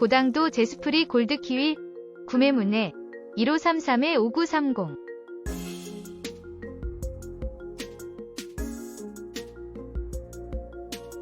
고당도 제스프리 골드 키위 구매 문의 1533-5930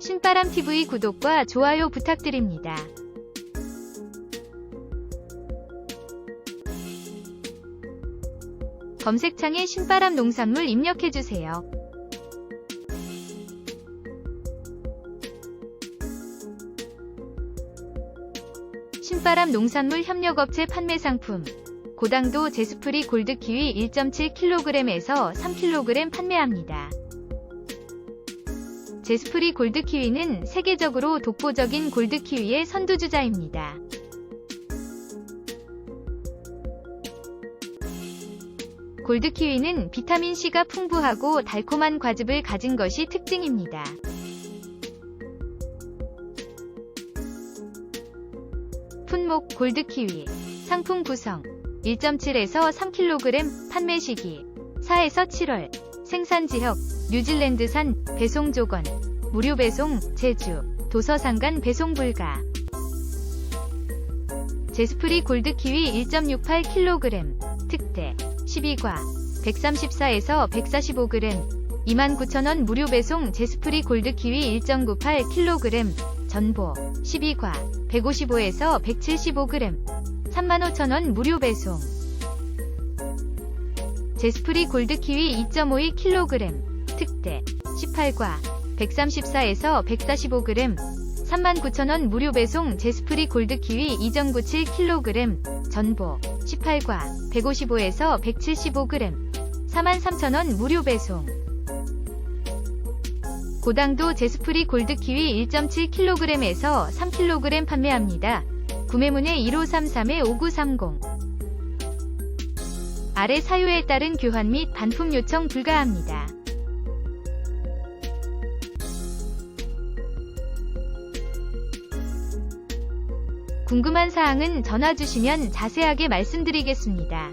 신바람 TV 구독과 좋아요 부탁드립니다. 검색창에 신바람 농산물 입력해주세요. 신바람 농산물 협력업체 판매 상품 고당도 제스프리 골드 키위 1.7kg에서 3kg 판매합니다. 제스프리 골드 키위는 세계적으로 독보적인 골드 키위의 선두주자입니다. 골드 키위는 비타민 C가 풍부하고 달콤한 과즙을 가진 것이 특징입니다. 품목 골드 키위 상품 구성 1.7에서 3kg 판매 시기 4에서 7월 생산 지역 뉴질랜드산 배송 조건 무료 배송 제주 도서 상간 배송 불가. 제스프리 골드 키위 1.68kg 특대 12과 134에서 145g 29,000원 무료 배송 제스프리 골드 키위 1.98kg 전보 12과 155에서 175g 35,000원 무료 배송. 제스프리 골드 키위 2.52kg 특대 18과 134에서 145g 39,000원 무료 배송 제스프리 골드 키위 2.97kg 전보 18과 155에서 175g 43,000원 무료 배송 고당도 제스프리 골드 키위 1.7kg에서 3kg 판매합니다. 구매문의 1533-5930 아래 사유에 따른 교환 및 반품 요청 불가합니다. 궁금한 사항은 전화 주시면 자세하게 말씀드리겠습니다.